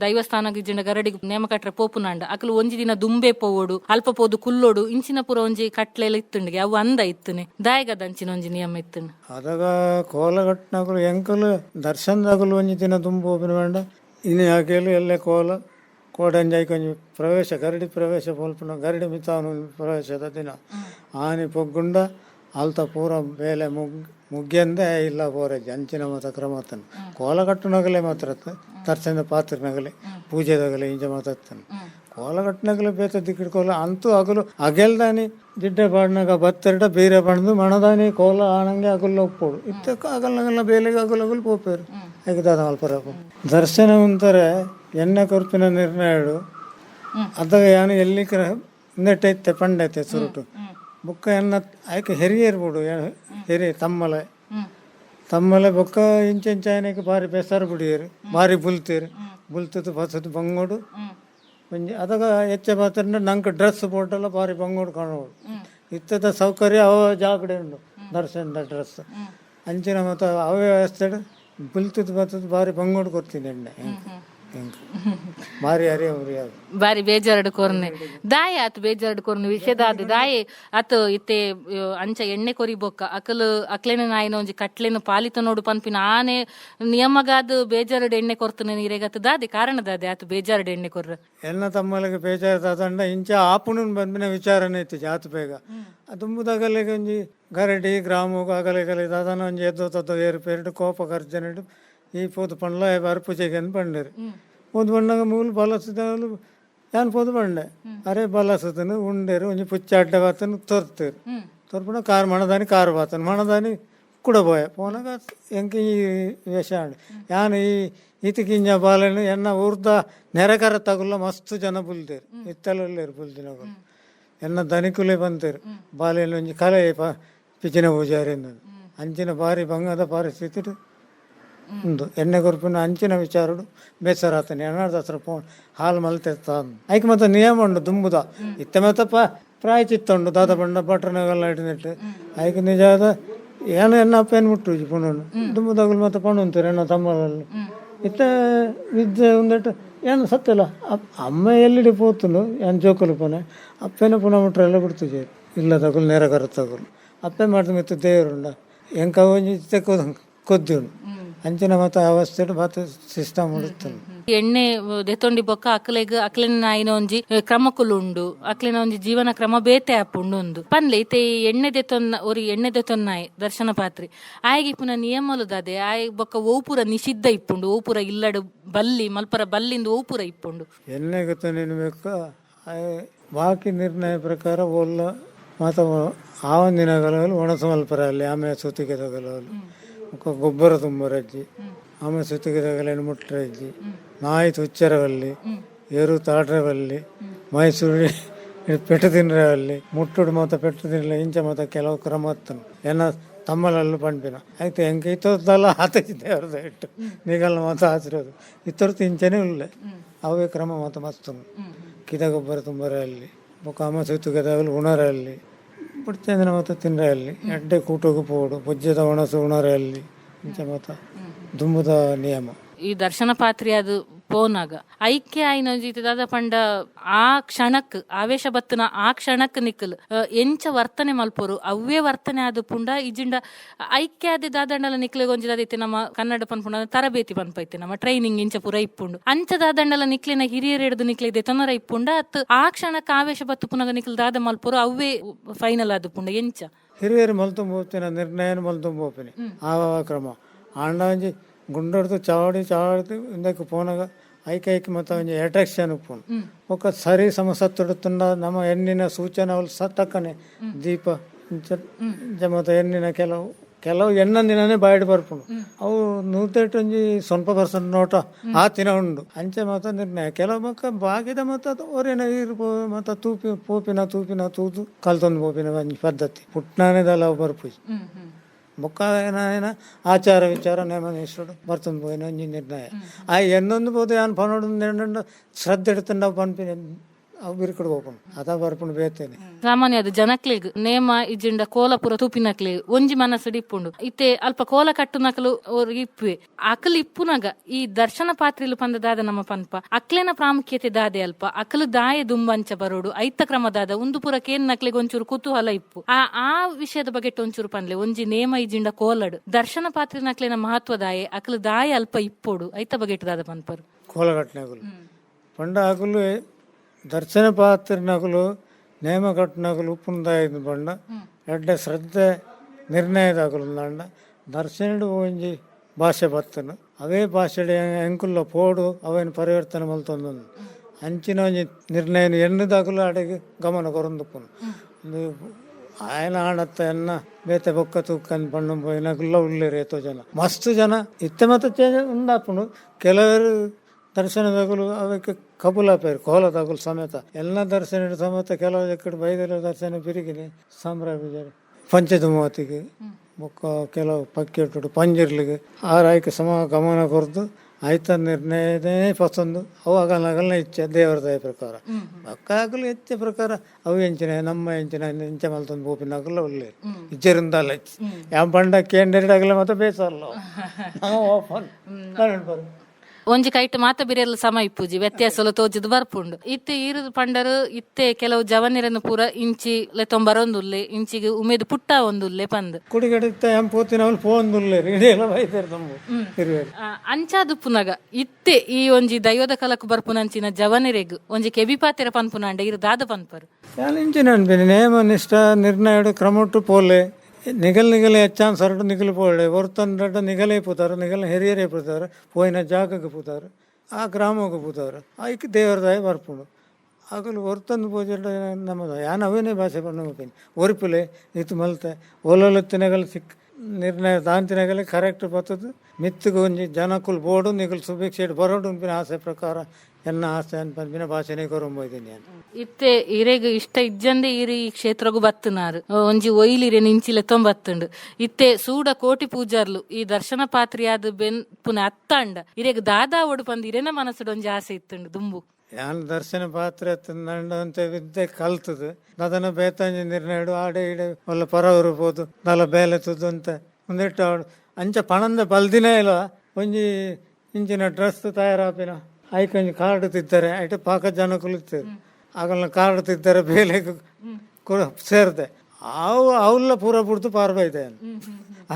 [SPEAKER 3] ದೈವಸ್ಥಾನ ಗಿಜ್ಜಿನ ಗರಡಿಗೆ ನೇಮ ಕಟ್ರೆ ಪೋಪುನಾಂಡ ಅಕ್ಕಲು ಒಂಜಿ ದಿನ ದುಂಬೆ ಪೋವೋಡು ಅಲ್ಪ ಪೋದು ಕುಲ್ಲೋಡು ಇಂಚಿನ ಪುರ ಒಂಜಿ ಕಟ್ಲೆಲ್ಲ ಇತ್ತುಂಡಿಗೆ ಅವು ಅಂದ ಇತ್ತನೆ. ದಾಯಗದ ಅಂಚಿನ ಒಂಜಿ ನಿಯಮ ಇತ್ತನೆ
[SPEAKER 4] ಅದಾಗ ಕೋಲಗಟ್ಟನಗಳು ಎಂಕಲು ದರ್ಶನದಾಗಲು ಒಂಜಿ ದಿನ ದುಂಬು ಬೇಡ ಇನ್ನು ಹಾಗೆಲು ಎಲ್ಲೇ ಕೋಲ? ಕೋಡಂಜಾಯಿ ಕೊಂಚ ಪ್ರವೇಶ, ಗರಡಿ ಪ್ರವೇಶ ಪೋಲ್ಪುನ ಗರಡಿ ಮಿತಾನು ಪ್ರವೇಶದ ದಿನ. ಆನೆ ಪೊಗ್ಗುಂಡ ಅಲ್ತ ಪೂರ ಬೇಲೆ ಮುಗ್ ಮುಗ್ಗೆಂದೇ ಇಲ್ಲ ಪೋರೆಜ್ ಅಂಚಿನ ಮತ ಕ್ರಮತನು. ಕೋಲಗಟ್ಟನಗಲೇ ಮಾತ್ರ ನಗಲೆ ಪಾತ್ರನಗಲೇ ಪೂಜೆದಾಗಲೇ ಇಂಜ ಮಾತಾಡ್ತಾನೆ ಕೋಲಗಟ್ಟನಗಲೇ ಬೇತ ದಿಕ್ಕಿಡ್ ಕೋಲ, ಅಂತೂ ಅಗಲು ಅಗೆಲ್ದಾನಿ, ದಿಡ್ಡೆ ಬಾಡ್ನಾಗ ಬತ್ತೆರಡ ಬೇರೆ ಬಣ್ದು ಮಣದಾನಿ, ಕೋಲ ಆಣಂಗೆ ಅಗಲ್ಲ ಒಪ್ಪೋಡು. ಇತ್ತ ಅಗಲ್ನಗಲ್ಲ ಬೇಲೆಗೆ ಅಗಲ್ ಅಗಲ್ ಪೋಪೇರು. ಹೇಗಿದಾದ ಮಲ್ಪರ ದರ್ಶನ ಅಂತಾರೆ ಎಣ್ಣೆ ಕೊರ್ಪಿನ ನಿರ್ಣಯಡು ಅದಾಗ ಯಾನು ಎಲ್ಲಿ ನೆಟ್ಟೈತೆ, ಪಂಡೈತೆ ಸುರುಟು. ಬೊಕ್ಕ ಎನ್ನ ಆಯ್ಕೆ ಹೆರಿಯರ್ಬಿಡು ಹೆರಿ ತಮ್ಮಲೆ. ತಮ್ಮಲೆ ಬೊಕ್ಕ ಇಂಚ ಇಂಚ ಏನಕ್ಕೆ ಬಾರಿ ಬೇಸರ ಬಿಡಿಯರು ಬಾರಿ ಬುಲ್ತೀರು. ಬುಲ್ತದ್ದು ಬಂಗೋಡು. ಒಂಜಿ ಅದಾಗ ಹೆಚ್ಚೆ ಮಾತ್ರ ನಂಗೆ ಡ್ರೆಸ್ ಬೋಟೆಲ್ಲ ಬಾರಿ ಬಂಗೋಡು ಕಾಣಬೋದು ಇತ್ತದ ಸೌಕರ್ಯ ಅವ ಜಾಗಡೆ ಉಂಡು ದರ್ಶನದ ಡ್ರೆಸ್. ಅಂಚಿನ ಮತ್ತು ಅವ್ಯವಸ್ಥೆ ವ್ಯವಸ್ಥೆ ಬುಲ್ತದ್ದು ಬರ್ತದ್ದು ಭಾರಿ ಬಂಗೋಡ್ ಕೊಡ್ತೀನಿ ಎಣ್ಣೆ. ಹೆಂಗೆ
[SPEAKER 3] ಬಾರಿ ಬೇಜಾರಡು ಕೊರ್ನೆ. ದಾಯ ಆತು ಬೇಜಾರಡು ಕೊರ್ನೆ ವಿಷಯದ ಅದು ದಾಯಿ ಆತು ಇತ್ತೆ ಅಂಚ ಎಣ್ಣೆ ಕೊರಿ ಬೊಕ್ಕ ಅಕಲು ಅಕ್ಲೆನ ನಾಯಿನ ಒಂಜಿ ಕಟ್ಲೆನ ಪಾಲಿತ ನೋಡು ಪನ್ಪಿನ. ಆನೆ ನಿಯಮಗಾದು ಬೇಜಾರಡು ಎಣ್ಣೆ ಕೊರ್ತನೆ ನೀರೆಗತ್ತು. ದಾದೆ ಕಾರಣದಾದೆ ಆತು ಬೇಜಾರಡು ಎಣ್ಣೆ ಕೊರ್ರ.
[SPEAKER 4] ಎನ್ನ ತಮ್ಮಲಿಗೆ ಬೇಜಾರದಂಡ ಇಂಚ ಆಪುಣನ್ ಬಂದಿನ ವಿಚಾರನೆ ಇತ್ತು ಜಾತು ಬೇಗ. ದುಂಬುದಾಗಲಿಗೆ ಒಂಜಿ ಗರಡಿ ಗ್ರಾಮಕ್ಕೆ ಆಗಲಿಗಲಿ ದಾದನ ಒಂಜಿ ಎದ್ದು ತದ್ದು ಏರು ಪೇರಿಡು ಕೋಪ ಗರ್ಜನಿಡು ಈ ಪೋದು ಪಂಡ್ಲ ಬಾರಿ ಪೂಜೆಗೆ ಅಂದ್ ಬಂಡಿರು ಒಂದು ಬಣ್ಣಗ ಮೂಲ ಬಲಸದಲು ಯಾನ್ ಪೋದು ಬಂಡೆ ಅರೆ ಬಲಸದನು ಉಂಡೇರು ಒಂಜಿ ಪುಚ್ಚ ಅಡ್ಡ ಬಾತನು ತೋರ್ತೇರು ತೋರ್ಪುಣ ಕಾರ್ ಮಣದಾನಿ ಕಾರ್ ಬಾತನು ಮಣದಾನಿ ಕುಡಬೋಯ ಪೋನಾಗ ಎಂಕ ಈ ವೇಷ ಆಂಡ್ ಯಾನ್ ಈ ಈತಕಿಂಜ ಬಾಲೆನು ಎನ್ನ ಊರ್ದ ನೆರೆಕರ ತಗುಲ್ಲ ಮಸ್ತ್ ಜನ ಬುಲ್ದೇರು ಇತ್ತಲೆಲ್ಲೇರು ಬುಲ್ದಿನಗಳು ಎನ್ನ ಧನಿಕುಲೆ ಬಂತೇರು ಬಾಲೆಯಲ್ಲಿ ಒಂಜಿ ಕಲೆ ಪ ಪಿಚಿನ ಪೂಜಾರಿ ಅನ್ನೋದು ಅಂಚಿನ ಬಾರಿ ಭಂಗದ ಪರಿಸ್ಥಿತಿ ಒಂದು ಎಣ್ಣೆ ಗುರುಪಿನ ಅಂಚಿನ ವಿಚಾರಡು ಬೇಸರಾತನೆ. ಅನಾಥ ಹತ್ರ ಫೋನ್ ಹಾಲು ಮಲ್ತೆತ್ತ ಐಕ್ ಮತ್ತೆ ನಿಯಮ ಉಂಡು ದುಂಬುದ. ಇತ್ತ ಮತ್ತಪ್ಪ ಪ್ರಾಯ ಉಂಡು ದಾದ ಬಣ್ಣ ಪಟ್ಟಣಗಳ ಇಟ್ಟು ಐಕ್ ನಿಜವಾದ ಏನು ಎನ್ನ ಅಪ್ಪ ಏನು ಮುಟ್ಟು ಪುನಣ್ಣು ದುಂಬುದಾಗಲು ಮತ್ತೆ ಪಣ್ಣು ಅಂತಾರೆ ಎಣ್ಣ ತಮ್ಮಲ್ಲಿ ಇತ್ತ ವಿದ್ಯೆ ಉಂದಟ್ಟು ಏನು ಸತ್ತಿಲ್ಲ ಅಮ್ಮ ಎಲ್ಲಿಡಿ ಪೋತುನು ಏನು ಜೋಕಲು ಪುನಃ ಅಪ್ಪೇನ ಪುನಃ ಮುಟ್ರೆ ಎಲ್ಲ ಬಿಡ್ತು ಇಲ್ಲ ತಗುಲ್ ನೇರ ಕರ ತಗೊಲ್ ಅಪ್ಪೇ ಮಾಡ್ದು ಮತ್ತೆ ದೇವರುಂಡ. ಹೆಂಗೆ ಒಂಜಿ ಅಂಚಿನ ಮತ ಅವಸ್ಥೆ ಮತ್ತು ಸಿಸ್ಟಮ್ ಉಡುತ್ತೆ
[SPEAKER 3] ಎಣ್ಣೆ ದೆತ್ತೊಂಡಿ ಬೊಕ್ಕ ಅಕ್ಲೆಗ್ ಅಕ್ಲೆನ ನಾಯಿನ ಒಂಜಿ ಕ್ರಮಕುಲುಂಡು ಅಕ್ಲೆನ ಒಂಜಿ ಜೀವನ ಕ್ರಮ ಬೇತೆ ಆಪುಂಡು ಒಂದು ಪನ್ಲೆ ಇತ್ತೆ ಈ ಎಣ್ಣೆ ದೆತೊನ್ನ ಒರಿ ಎಣ್ಣೆ ದೆತ್ತೊನ್ನಾಯ್ ದರ್ಶನ ಪಾತ್ರಿ. ಆಯ್ಗೆ ಪುನ ನಿಯಮಲು ದಾದೆ ಆಯ್ ಬೊಕ್ಕ ಓಪುರ ನಿಷಿದ್ಧ ಇಪ್ಪುಂಡು ಓಪುರ ಇಲ್ಲಡು ಬಲ್ಲಿ ಮಲ್ಪರ ಬಲ್ಲಿಂದ ಓಪುರ ಇಪ್ಪುಂಡು.
[SPEAKER 4] ಎಣ್ಣೆ ಗೊತ್ತ ನೆನಬೇಕು ಬಾಕಿ ನಿರ್ಣಯ ಪ್ರಕಾರ ಒಲ್ಲ ಮಾತ ಒಣಸ ಮಲ್ಪರಲ್ಲಿ ಆಮೇಲೆ ಸುತ್ತಿಗೆ ತಗಲಲ್ಲಿ ಗೊಬ್ಬರ ತುಂಬರಜ್ಜಿ ಆಮೇಲೆ ಸುತ್ತಿಗೆ ತಗಲೇನು ಮುಟ್ರಜ್ಜಿ ನಾಯಿ ತುಚ್ಚರವಲ್ಲಿ ಏರು ತಾಡ್ರವಲ್ಲಿ ಮೈಸೂರು (laughs) ಪೆಟ್ಟು ತಿನ್ರವಲ್ಲಿ, ಮುಟ್ಟುಡು ಮಾತ ಪೆಟ್ಟು ತಿನ್ನಲ ಇಂಚ ಮಾತ ಕೆಲವು ಕ್ರಮ ಹತ್ತನು. ಏನ ತಮ್ಮಲಲ್ಲೂ ಪಂಪಿನ ಆಯ್ತು, ಹೆಂಗೆ ಇತ್ತಲ್ಲ ಹಾತಿದ್ದೆ ಅವ್ರದ್ದು ಇಟ್ಟು ನೀಗಲ್ಲ ಮಾತ ಹಾಸಿರೋದು ಇತ್ತರ್ದು ಇಂಚನೇ ಇಲ್ಲ. ಅವೇ ಕ್ರಮ ಮಾತ ಮಸ್ತನು ಕಿದ ಗೊಬ್ಬರ ತುಂಬರಲ್ಲಿ ಬೊಕ್ಕ ಅಮ್ಮ ಉಣರ ಉಣರಲ್ಲಿ ಬಿಡ್ತೇಂದ್ರೆ ಮತ್ತೆ ತಿನ್ರೆಯಲ್ಲಿ ಎಡ್ಡೆ ಕೂಟೋಗು ಪೋಡು ಪುಜ್ಜದ ಒಣಸು ಉಣರಲ್ಲಿ ಇಂಚ ಮಾತ. ದುಂಬುದ ನಿಯಮ.
[SPEAKER 3] ಈ ದರ್ಶನ ಪಾತ್ರೆ ಅದು ಪೋನಾಗ. ಐಕ್ಯ ಆಯ್ನ ಜೀತಿ ದಾದ ಪಂಡ ಆ ಕ್ಷಣಕ್ ಆವೇಶ ಬತ್ತನ ಆ ಕ್ಷಣಕ್ ನಿಕ್ಕಲ್ ಎಂಚ ವರ್ತನೆ ಮಲ್ಪೊರು ಅವ್ವೇ ವರ್ತನೆ ಆದ ಪುಂಡ ಇಜಿಂಡ ಐಕ್ಯ ಆದ ದಾದಂಡಲ ನಿಕ್ಲೆ ಗೊಂಜಿದಾದೈತೆ ನಮ್ಮ ಕನ್ನಡ ಪನ್ಪುಂಡ ತರಬೇತಿ ಪನ್ಪೈತೆ ನಮ್ಮ ಟ್ರೈನಿಂಗ್ ಇಂಚ ಪೂರ ಇಪ್ಪುಂಡು. ಅಂಚ ದಾದಂಡಲ ನಿಕ್ಲಿನ ಹಿರಿಯರ್ ಹಿಡಿದು ನಿಕ್ಲಿದೆ ತೊಂದರೆ ಇಪ್ಪುಂಡ ಅತ್ ಆ ಕ್ಷಣಕ್ ಆವೇಶ ಬತ್ತು ಪುನಗ ನಿಕ್ಲ್ ದಾದ ಮಲ್ಪೊರು ಅವ್ವೇ ಫೈನಲ್ ಆದ ಪುಂಡ ಎಂಚ.
[SPEAKER 4] ಹಿರಿಯರು ಮಲ್ತುಂಬ ಹೋಗ್ತೇನೆ ನಿರ್ಣಯ ಮಲ್ತುಂಬ ಹೋಗ್ತೇನೆ ಆ ಕ್ರಮ. ಆಂಡ ಒಂಜಿ ಗುಂಡೊಡೆದು ಚಾವಡಿ ಚಾವಡಿ ಇಂದಕ್ಕೆ ಫೋನಾಗ ಐಕೆ ಐಕೆ ಮತ್ತು ಒಂಜಿ ಅಟ್ರಾಕ್ಷನ್ ಫೋನ್ ಒಕ್ಕ ಸರಿ ಸಮ ಸತ್ತುಡುತ್ತುಂಡ ನಮ್ಮ ಹೆಣ್ಣಿನ ಸೂಚನೆ ಅವಳು ಸತ್ತಕ್ಕನೆ ದೀಪ ಮತ್ತು ಹೆಣ್ಣಿನ ಕೆಲವು ಕೆಲವು ಎಣ್ಣ ದಿನನೇ ಬಾಯಿಡ್ ಬರ್ಪುಂಡು. ಅವು ನೂತೈಟೊಂಜಿ ಸ್ವಲ್ಪ ಪರ್ಸೆಂಟ್ ನೋಟ ಆ ತಿನ ಉಂಡು. ಅಂಚೆ ಮಾತ ನಿರ್ಣಯ. ಕೆಲವು ಮಕ್ಕ ಬಾಗಿದ ಮತ್ತು ಅದು ಅವರೇನ ಇರ್ಬೋದು ತೂಪಿ ಪೋಪಿನ ತೂಪಿನ ತೂತು ಕಲ್ತೊಂದು ಪೋಪಿನ ಪದ್ಧತಿ. ಪುಟ್ನಾನೇದಲ್ಲ ಅವು ಬರ್ಪುಜಿ. ಮುಕ್ಕಾಯನ ಆಚಾರ ವಿಚಾರ ನೇಮನೇಶ್ವರುಡು ಬರ್ತಂದು ಪೋಯಿನ ಇಂಜಿನಿಯರ್ ನಾಯ ಆ ಎನ್ನೊಂದು ಪೋದು ಯಾನ್ ಪನೊಡು ಶ್ರದ್ಧೆ ಎಡ್ತುಂಡ ಪನ್ಪಿನ ಅವು ಹೋಗೋಣ. ಅದ ಬರ್ಪುಂಡು ಬೇತೇನೆ
[SPEAKER 3] ಸಾಮಾನ್ಯ ಅದು ಜನಕ್ಲೆಗ್ ನೇಮ ಇಜ್ಜಿಂಡ ಕೋಲಪುರ ತೂಪಿನಕ್ಲೆ ಒಂಜಿ ಮನಸ್ಸು ಇಪ್ಪುಂಡು ಇತ್ತೆ ಅಲ್ಪ ಕೋಲ ಕಟ್ಟು ನಕಲು ಅವ್ರಿಗೆ ಇಪ್ಪುವೆ. ಅಕಲ್ ಇಪ್ಪುನಗ ಈ ದರ್ಶನ ಪಾತ್ರಿಲು ಪಂದ ದಾದ ನಮ್ಮ ಪನ್ಪ. ಅಕ್ಲೇನ ಪ್ರಾಮುಖ್ಯತೆ ದಾದೆ ಅಲ್ಪ. ಅಕಲು ದಾಯ ದುಂಬಂಚ ಬರೋಡು. ಐತ ಕ್ರಮದಾದ ಒಂದು ಪುರ ಕೇನ್ ನಕ್ಲೆಗೆ ಒಂಚೂರು ಕುತೂಹಲ ಇಪ್ಪು. ಆ ಆ ವಿಷಯದ ಬಗ್ಗೆ ಒಂಚೂರು ಪನ್ಲೆ. ಒಂಜಿ ನೇಮ ಇಜಿಂಡ ಕೋಲಡು. ದರ್ಶನ ಪಾತ್ರೆ ನಕ್ಲೆನ ಮಹತ್ವ ದಾಯೆ ಅಕಲು ದಾಯ ಅಲ್ಪ ಇಪ್ಪೋಡು. ಐತ ಬಗೆಟ್ ದಾದ ಪನ್ಪರು.
[SPEAKER 4] ಪಂಡ ದರ್ಶನ ಪಾತ್ರನಗಳು ನೇಮಕಟ್ಟನಗಳು ಉಪ್ಪುಂದಾಯದ ಬಣ್ಣ ಎಡ್ಡೆ ಶ್ರದ್ಧೆ ನಿರ್ಣಯದಾಗಲುಂದಣ್ಣ ದರ್ಶನಡು ಒಂಜಿ ಭಾಷೆ ಬತ್ತನು ಅವೇ ಭಾಷೆಡೆ ಎಂಕುಲ್ಲ ಪೋಡು ಅವೇನು ಪರಿವರ್ತನೆ ಮಲ್ತೊಂದು ಅಂಚಿನ ಒಂಜಿ ನಿರ್ಣಯ ಎಣ್ಣದಾಗಲೂ ಅಡೆಗೆ ಗಮನ ಕೊರೊಂದುಪ್ಪನು ಒಂದು ఆయన ఆడత్త ఎన్న బేత బొక్క తూక్కని పండు పోయిన గుల్ల ఉల్లేరు ఏతో జన మస్తు జన ఇత్తమత ఉందప్పుడు ಕೆಲವರು దర్శన దగ్గర అవಕ್ಕೆ ಕಬೂಲ ಪೇರು ಕೋಲ ತಗುಲು ಸಮೇತ. ಎಲ್ಲ ದರ್ಶನ ಸಮೇತ ಕೆಲವು ಎಕ್ಕಡೆ ಬೈದಲ ದರ್ಶನ ಬಿರಿಗಿನಿ ಸಂಭ್ರಮ ಬಿಜಾರಿ ಪಂಚದ ಮೂವತ್ತಿಗೆ ಬೊಕ್ಕ ಕೆಲವು ಪಕ್ಕೆಟ್ಟು ಪಂಜಿರ್ಲಿಗೆ ಆರಾಯ್ಕೆ ಸಮ ಗಮನ ಕೊರ್ದು ಆಯ್ತ ನಿರ್ಣಯದೇ ಪಸಂದು. ಅವಾಗ ನಗಲ್ನ ಇಚ್ಛೆ ದೇವರ ದಯ ಪ್ರಕಾರ. ಆಗಲು ಹೆಚ್ಚೆ ಪ್ರಕಾರ ಅವು ಎಂಚಿನ ನಮ್ಮ ಎಂಚಿನ ಎಂಚ ಮಲ್ತೊಂದು ಬೋಪಿನ ಆಗಲ್ಲ ಒಳ್ಳೆ. ಇಜ್ಜರಿಂದಲ್ಲ ಯಾವ ಪಂಡ ಕೇಂದ್ರಡಾಗಲ ಮತ್ತೆ ಬೇಸಲ್ಲ ನಾವು ಓಪನ್ ಬರು
[SPEAKER 3] ಒಂಜಿ ಕೈಟ್ ಮಾತ ಬಿರೆಲ್ ಸಮ ಇಪ್ಪುಜಿ ವ್ಯತ್ಯಾಸಲು ತೋಜಿದು ಬರ್ಪುಂಡು. ಇತ್ತೆ ಈರುದು ಪಂಡರು ಇತ್ತೆ ಕೆಲವು ಜವನಿರನ್ನು ಪೂರ ಇಂಚಿ ಲೆತ್ತೊಂಬರೊಂದುಲ್ಲೆ ಇಂಚಿಗೆ ಉಮೇದು ಪುಟ್ಟ ಒಂದುಲ್ಲೆ ಪಂದ್.
[SPEAKER 4] ಕುಡಿಗಡಿತ್ತ ಎಂ ಪೋತಿನ ಅವ್ರು ಫೋನ್ ದುಲ್ಲೇರು ಇದೆಲ್ಲ ಬೈತಾರೆ ನಮ್ಮ ಹಿರಿಯರು
[SPEAKER 3] ಆ, ಅಂಚಾದು ಪುನಗ ಇತ್ತೆ ಈ ಒಂಜಿ ದೈವದ ಕಲಕು ಬರ್ಪುನಂಚಿನ ಜವನಿರೆಗ್ ಒಂಜಿ ಕೆಬಿಪಾತೆರ ಪನ್ಪುನಾಂಡ ಇರು ದಾದ ಪನ್ಪರು.
[SPEAKER 4] ಇಂಚಿನ ನೇಮ ನಿಷ್ಠ ನಿರ್ಣಯ ಕ್ರಮಟ್ಟು ಪೋಲೆ. ನಿಗಲ್ ನಿಗಲೆ ಹೆಚ್ಚಾನ್ ಸರಡು ನಿಗಲ್ ಪೋಳೆ ಹೊರ್ತಂಡ ನಿಗಲೇ ಪೂತಾರೆ, ನಿಗಲ ಹಿರಿಯರೇ ಪೂತಾರೆ, ಪೋಯಿನ ಜಾಗಕ್ಕೆ ಪೂತಾರೆ, ಆ ಗ್ರಾಮಕ್ಕೆ ಪೂತಾರೆ ಆಯ್ಕೆ ದೇವರದಾಯ ಬರ್ಪುಡು. ಆಗಲು ಹೊರ್ತಂದು ಪೂಜೆ ನಮ್ಮದು, ಯಾನ ಅವೇನೇ ಭಾಷೆ ಪಣ್ಣು ಒರಿಪಿಲೆ ಇತ್ತು ಮಲ್ತೆ, ಒಲೊಲತ್ತಿನಗಲ್ ಸಿಕ್ ನಿರ್ಣಯ ದಾಂತಿನಗಲೇ ಕರೆಕ್ಟ್ ಬರ್ತದೆ ಮಿತ್ತಿಗೆ ಒಂಜಿ ಜನಕ್ಕುಲ್ ಬೋಡು ನಿಗಲ್ ಸುಭಿಕ್ಷೆ ಬರೋಡು ಅಂತ ಆಸೆ ಪ್ರಕಾರ ಎನ್ನ ಆಸೆ ಅನ್ಪನ್ಪಿನ ಭಾಷೆನೆ ಕೊರೊಂಬೋಯ್ತೀನಿ ಅಂತ.
[SPEAKER 3] ಇತ್ತೆ ಇರೆಗ್ ಇಷ್ಟ ಇಜ್ಜಂದೆ ಇರಿ ಈ ಕ್ಷೇತ್ರಗು ಬತ್ತುನಾರು. ಒಂಜಿ ಒಯ್ಲಿರೆ ನಿಂಚಿಲೆ ತೊಂಬತ್ತುಂಡು. ಇತ್ತೆ ಸೂಡ ಕೋಟಿ ಪೂಜಾರ್ಲು ಈ ದರ್ಶನ ಪಾತ್ರಿಯಾದ ಬೆನ್ ಪುನ ಅತ್ತಂಡ. ಇರೆಗ್ ದಾದಾ ಒಡು ಪಂದ್ ಇರೆನ ಮನಸ್ಸುಡು ಒಂಜಿ ಆಸೆ ಇತ್ತುಂಡು ದುಂಬು.
[SPEAKER 4] ಯಾನ್ ದರ್ಶನ ಪಾತ್ರೆ ಅಂತ ವಿದ್ಯೆ ಕಲ್ತದು. ನದನ ಬೇತಾಂಜಿ ನಿರ್ಣಯಡು ಆಡೆ ಇಡೆ ಒಲ್ಲ ಪರವರು ಪೋದು ನಲ ಬೇಲೆ ತುದು ಅಂತ. ಒಂದಿಟ್ಟು ಅಂಚ ಪಣಂದ ಬಲ್ದಿನ ಇಲ್ಲ ಒಂಜಿ ಇಂಚಿನ ಡ್ರೆಸ್ ತಯಾರಾಪಿನ. ಐಕೊಂಜಿ ಕಾರ್ಡ್ ತಿದ್ದಾರೆ ಐಟ ಪಾಕ ಜನ ಕುಳಿತಾರೆ ಆಗಲ್ಲ ಕಾರ್ಡ್ ತಿದ್ದಾರೆ ಬೇಲೆ ಸೇರ್ದೆ. ಅವು ಅವಲ್ಲ ಪೂರ ಬಿಡ್ತು ಪಾರ್ಬೈತೆ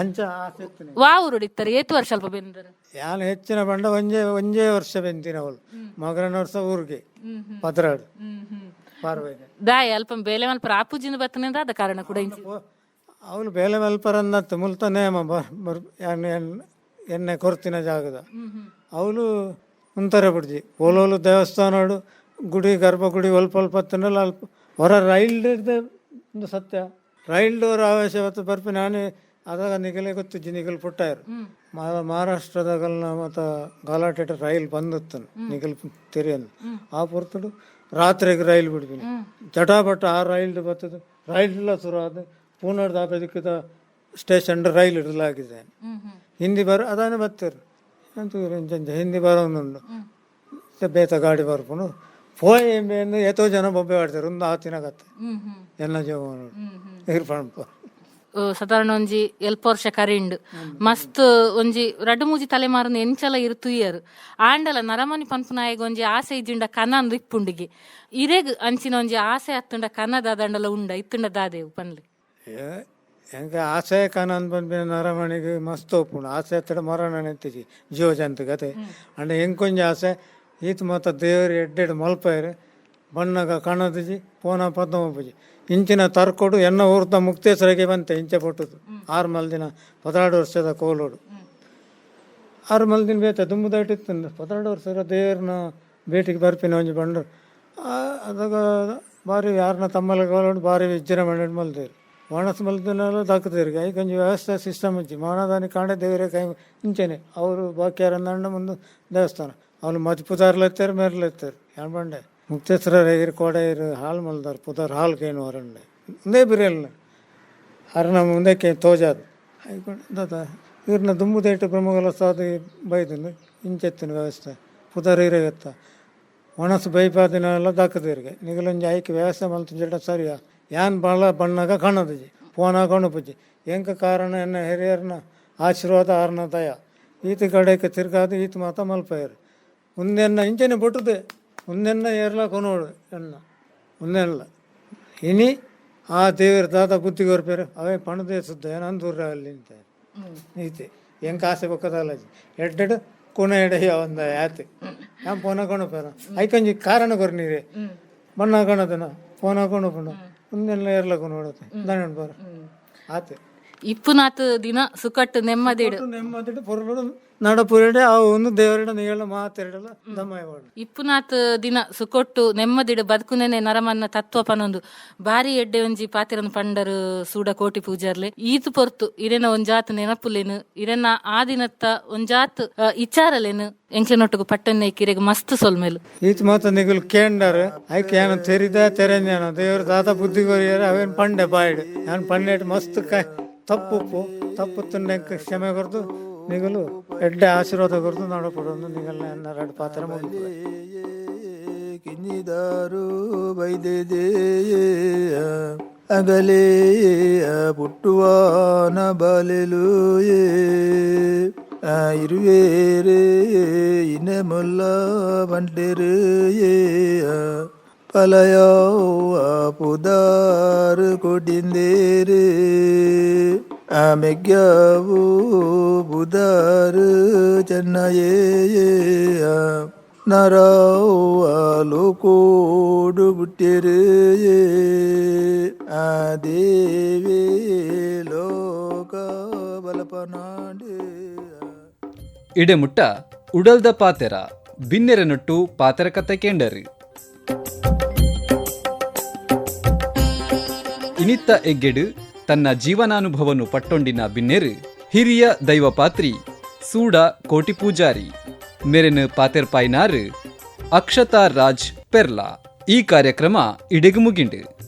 [SPEAKER 4] ಅಂಚ ಆಸೆ ಇತ್ತು ನಂಗೆ.
[SPEAKER 3] ವಾವುರುಡಿತ್ತಾರೆ ಏತು ವರ್ಷ ಅಲ್ಪ ಬೆಂದರು
[SPEAKER 4] ಯಾನು ಹೆಚ್ಚಿನ ಬಂಡ ಒಂಜೇ ಒಂಜೇ ವರ್ಷ ಬೆಂತಿನ ಅವಳು. ಮಗನ ವರ್ಷ ಊರಿಗೆ. ಪದ್ರಾಡು. ಪಾರ್ಬೈತೆ
[SPEAKER 3] ದಾಯ ಅಲ್ಪ ಬೇಲೆ ಮಲ್ಪರ. ಆಪೂಜಿನ ಬತ್ತನಿಂದ ಆದ ಕಾರಣ ಕೂಡ
[SPEAKER 4] ಅವಳು ಬೇಲೆ ಮಲ್ಪರ ಮುಲ್ತ ನೇಮ ಬರ್ ಎಣ್ಣೆ ಕೊರ್ತಿನ ಜಾಗದ. ಅವಳು ಮುಂತಾರೆ ಬಿಡ್ಜಿ. ಓಲೋಲು ದೇವಸ್ಥಾನಡು ಗುಡಿ ಗರ್ಭಗುಡಿ ಒಲ್ಪ ಒಲ್ಪ ತಿನ್ನಲ್ಲ ಅಲ್ಪ ಹೊರ ರೈಲ್ ಒಂದು ಸತ್ಯ. ರೈಲ್ ಡೋರ್ ಅವಶ್ಯವತ್ತು ಬರ್ಪಿ ನಾನೇ ಅದಾಗ ನಿಗಲೆ ಗೊತ್ತಿಜ್ಜಿ ನಿಗಲ್ ಪುಟ್ಟಾಯರು. ಮಹಾರಾಷ್ಟ್ರದಾಗಲ್ನ ಮತ್ತು ಗಲಾಟೆ ರೈಲ್ ಬಂದಿತ್ತು ನಿಗಲ್ ತೆರೆಯನ್ನು ಆ ಪುರ್ತಡು ರಾತ್ರಿಗೆ ರೈಲ್ ಬಿಡ್ತೀನಿ ಜಟಾಪಟ ಆ ರೈಲ್ ಬರ್ತದೆ ರೈಲ್ ಇಲ್ಲ ಶುರು ಆದ ಪೂನಾಡ್ ದಾಪದಕ್ಕಿದ ಸ್ಟೇಷನ್ ರೈಲ್ ಇಡಲಾಗಿದೆ. ಹಿಂದಿ ಬರೋ ಅದಾನೆ ಬರ್ತಾರೆ ಹಿಂದಿ ಬರೋನುಂಡು ಬೇತ ಗಾಡಿ ಬರ್ಪುನು ಪೋಯ್ ಎಂಬೆಂದು ಎತ್ತೋ ಜನ ಬೊಬ್ಬೆ ಆಡ್ತಾರೆ. ಒಂದು ಆತಿನಾಗತ್ತೆ ಎಲ್ಲ ಜೀವನ
[SPEAKER 3] ಸಾಧಾರಣ ಒಂಜಿ ಎಲ್ಪ ವರ್ಷ ಕರೆಂಡ್ ಮಸ್ತ್ ಒಂಜಿ ರಡ್ಡು ಮೂಜಿ ತಲೆಮಾರನ್ನು ಎಂಚಲ ಇರು ತುಯ್ಯರು. ಆಂಡಲ ನರಮನಿ ಪನ್ಪುನಾಯಗ ಒಂಜಿ ಆಸೆ ಇಜ್ಜಿಂಡ ಕನಂದು ಇಪ್ಪುಂಡಿಗೆ. ಇರೆಗ್ ಅಂಚಿನ ಒಂಜಿ ಆಸೆ ಹತ್ತುಂಡ ಕನ ದಾದಂಡಲ ಉಂಡ ಇತ್ತುಂಡ ದಾದೇವು ಪನ್ಲೆ.
[SPEAKER 4] ಹೆಂಗೆ ಆಸೆ ಕಾನಂದ್ ಬಂದ್ಬಿನ ನರಮಣಿಗೆ ಮಸ್ತ್ ಒಪ್ಪುಂಡು ಆಸೆ ಹತ್ತಿರ ಮರಣ ನೆತ್ತಿಜಿ ಜೀವ ಜಂತು ಕತೆ ಅಂಡ್ ಹೆಂಕೊಂಜ ಆಸೆ ಈತ ಮಾತ ದೇವರು ಎಡ್ಡೆಡ್ ಮಲ್ಪೈರೆ ಬಣ್ಣಗ ಕಣದಿಜಿ ಪೋನ ಪದ್ಮಪೂಜಿ ಇಂಚಿನ ತರ್ಕೊಡು ಎನ್ನ ಊರ್ತ ಮುಕ್ತೇಶ್ವರಿಗೆ ಬಂತೆ ಇಂಚೆ ಪೊಟ್ಟದು. ಆರು ಮಲ್ದಿನ ಪದಾರ್ಡು ವರ್ಷದ ಕೋಲೋಡು. ಆರು ಮಲ್ದಿನ ಬೇತೆ ದುಂಬು ದಾಟಿತ್ತು ಪದಾರ್ಡು ವರ್ಷದ ದೇವ್ರನ್ನ ಭೇಟಿಗೆ ಬರ್ಪಿನ ಒಂಜಿ ಬಂಡ್ರು. ಅದಾಗ ಭಾರಿ ಯಾರನ್ನ ತಮ್ಮಲ್ಲಿ ಕೋಲೋಡು ಭಾರಿ ವಿಜೃಂಭಣೆ ಮಲ್ದೇರು ದಕ್ಕದೇರಿಗೆ ಕೈ ಕೊಂಚ ವ್ಯವಸ್ಥೆ ಸಿಸ್ಟಮ್ ಹಂಚಿ ಮಾನದಾನಿ ಕಾಣೆ ದೇವರೇ ಕೈ ಇಂಚನೆ ಅವರು ಬಾಕ್ಯಾರಂದಂಡ ಮುಂದೆ ದೇವಸ್ಥಾನ. ಅವನು ಮತ್ತೆ ಪುದಾರ್ಲತ್ತಾರೆ ಮೇರ್ಲತ್ತಾರೆ ಬಂಡೆ? ಮುಕ್ತೇಶ್ವರ ಇರ್ ಕೋಡೆ ಇರು, ಹಾಲು ಮಲ್ದಾರ, ಪುದಾರ್, ಹಾಲು ಕೇನು ಹೊರಂಡೆ ಒಂದೇ ಬಿರಿಯಲ್ಲ ಮುಂದೆ ತೋಜಾದ್ ತೋಜಾದು. ಆಯ್ಕೊಂಡು ದಾದ ಇವ್ರನ್ನ ದುಂಬುದೇಟು ಪ್ರಮುಖಲ ಸಾಧು ಬೈದನು ಇಂಚೆತ್ತಿನ ವ್ಯವಸ್ಥೆ. ಪುದರ್ ಇರಗತ್ತ ಒಣಸು ಬೈಪಾದಿನ ಎಲ್ಲ ದಾಖದಿರ್ಗೆ ನಿಗಲೊಂಜಿ ಆಯ್ಕೆ ವ್ಯವಸ್ಥೆ ಮಲ್ತು ಜಡ ಸರಿಯಾ? ಯಾನ್ ಬಳ ಬಣ್ಣಗ ಕಾಣದಿಜಿ, ಫೋನ ಕೊಣಪುಜಿ ಹೆಂಗ ಕಾರಣ ಎನ್ನ ಹಿರಿಯರನ್ನ ಆಶೀರ್ವಾದ ಆರನ ದಯ. ಈತ ಕಡೆಗೆ ತಿರ್ಗಾದು ಈತ ಮಾತ ಮಲ್ಪಯ್ಯರು ಮುಂದೆನ್ನ ಇಂಚನೆ ಬಿಟ್ಟದೆ ಮುಂದೆನ್ನ ಏರ್ಲ ಕೊನೋಡು ಎನ್ನ ಮುಂದೆಲ್ಲ ಇನಿ ಆ ದೇವರ ದಾದ ಬುದ್ಧಿಗೆ ಹೊರಪೇರು ಅವೇ ಪಣದೇ ಸುದ್ದ ಏನಂದ ದೂರ ಅಲ್ಲಿ ಅಂತ. ಈತಿ, ಎಂಕ ಆಸೆ ಬಕ್ಕದಲ್ಲ ಎಡ್ಡೆಡ್ ಕುಣ ಎಡೆಯ ಒಂದ ಯಾತಿ ನಾನು ಫೋನ ಕೊಣಪೇರ? ಐಕಂಜಿ ಕಾರಣ ಕೊರ್ನಿರೆ. ಬಣ್ಣ ಕಣದನ, ಫೋನ ಕೊಣಪಣ. ಪುಣ ಮುಂದೆಲ್ಲ ಏರ್ಲಕ್ಕ ನೋಡುತ್ತೆ. ದಾಣ ಬರ. ಆತೆ.
[SPEAKER 3] ಇಪ್ಪುನಾತ್ ದಿನ ಸುಕಟ್ಟು ನೆಮ್ಮದಿಡು
[SPEAKER 4] ದೇವರಡ ನೀಳ ಮಾತೆರಡಲ್ಲ ದಮ್ಮಯ್ಯ ಮಾಡು
[SPEAKER 3] ಇಪ್ಪುನಾತ್ ದಿನ ಸುಕೊಟ್ಟು ನೆಮ್ಮದಿಡು ಬದುಕುನೆನೆ ನರಮನ್ನ ತತ್ವ ಪನೊಂದು. ಬಾರಿ ಎಡ್ಡೆ ಒಂಜಿ ಪಾತಿರನ್ ಪಂಡರು ಸೂಡ ಕೋಟಿ ಪೂಜಾರ್ಲೆ. ಈತು ಪೊರ್ತು ಇರೆನ ಒಂಜಾತ್ ನೆನಪುಲೆನು ಇರೆನ ಆ ದಿನತ್ತ ಒಂಜಾತ್ ಇಚ್ಚಾರಲೆನು ಎಂಕ್ಲೆ ಎಂಕ್ಲೆನೊಟ್ಟುಗು ಪಟ್ಟನ್ನೆ ಕಿರೆಗ್ ಮಸ್ತ್ ಸೊಲ್ಮೇಲು.
[SPEAKER 4] ಈತ್ ಮಾತ ನಿಗುಲ್ ಕೇಂಡರ್ ಆಯ್ಕೆ ಏನು ತೆರಿದ ದೇವರು ದಾತ ಬುದ್ಧಿ ಕೊರಿಯಾರ ಅವೇನು ಪಂಡೆ ಬಾಯ್ಡು. ನಾನು ಪಂಡೆಟ್ ಮಸ್ತ್ ಕಾಯ್ ತಪ್ಪು ತಪ್ಪು ತಿಂಡೆ ಕ್ಷಮೆ ಕೊರ್ದು ನಿಗಲು ಎಡ್ಡೆ ಆಶೀರ್ವಾದ ಕೊರ್ದು ನೋಡಪಡೋದು ನಿಗಲ್ಲ ಎರಡು ಪಾತ್ರ ಮುಗಿದು
[SPEAKER 2] ಕಿഞ്ഞിದಾರು ಬೈದೆದೆಯೇ ಅಗಲೇ ಪುಟ್ಟುವಾನ ಬಾಲೆಲುಯೇ ಇರುವೇರೆ ಇನ ಮುಲ್ಲ ಬಂಟೆರುಯೇ ಪಲಯೋ ಪುದಾರು ಕೊಟ್ಟಿಂದೇರೆ ಮೆಗ್ಯಾವು ಬುದಾರು ಚೆನ್ನಯೇ ನರಾಲು ಕೋಡು ಬಿಟ್ಟಿರು ಆ ದೇವಿ ಲೋಕ ಬಲಪನಾಡು.
[SPEAKER 1] ಇಡೆಮುಟ್ಟ ಉಡಲ್ದ ಪಾತೆರ, ಬಿನ್ನೆರೆನೊಟ್ಟು ಪಾತೆರ ಕತೆ ಕೇಂಡರು. ಇನಿತ್ತ ಎಗ್ಗೆಡು ತನ್ನ ಜೀವನಾನುಭವನು ಪಟ್ಟೊಂಡಿನ ಬಿನ್ನೆರು, ಹಿರಿಯ ದೈವಪಾತ್ರಿ, ಸೂಡ ಕೋಟಿ ಪೂಜಾರಿ, ಮೆರೆನು ಪಾತೆರ್ ಪಾಯ್ನಾರು ಅಕ್ಷತಾ ರಾಜ್ ಪೆರ್ಲಾ. ಈ ಕಾರ್ಯಕ್ರಮ ಇಡೆಗು ಮುಗಿಂಡು.